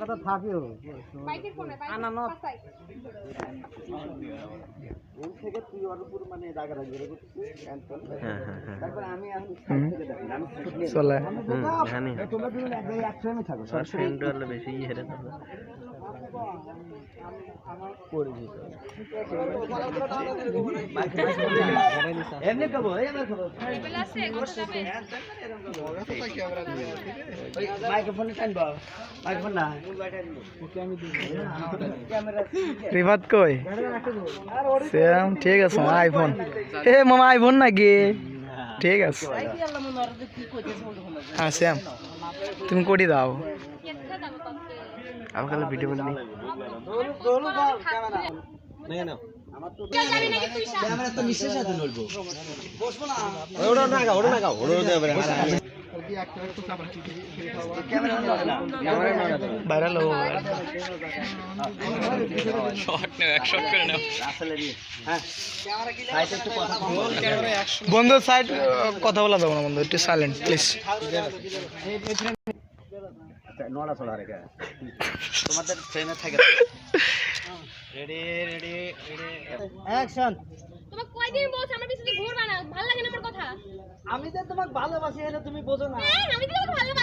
কথা থাকেও। আনানো। ওই থেকে তুই ওর উপর মানে। হ্যাঁ হ্যাঁ হ্যাঁ। তারপরে আমি আমি চলে। জানি। তোমরা দুজন এক জায়গায় একসঙ্গে থাকো বেশি হেরে যাবে এমনি খাব ঠিক আছে আইফোন এ, মামা আইফোন নাকি? ঠিক আছে। হ্যাঁ শ্যাম, তুমি কোটি দাও। কাছে ভিডিও বলি বন্ধু সাইড কথা বলা যাব না বন্ধু একটু সাইলেন্ট প্লিজ আচ্ছা নড়া চড়া রেখে তোমাদের ট্রেনে থাকে। রেডি রেডি রেডি অ্যাকশন তোমাকে কয়দিন বলছ আমার পিছনে ঘুরবা না ভালো লাগে না আমার কথা। আমি যে তোমাকে ভালোবাসি এটা তুমি বোঝো না। আমি তো তোমাকে ভালোবাসি।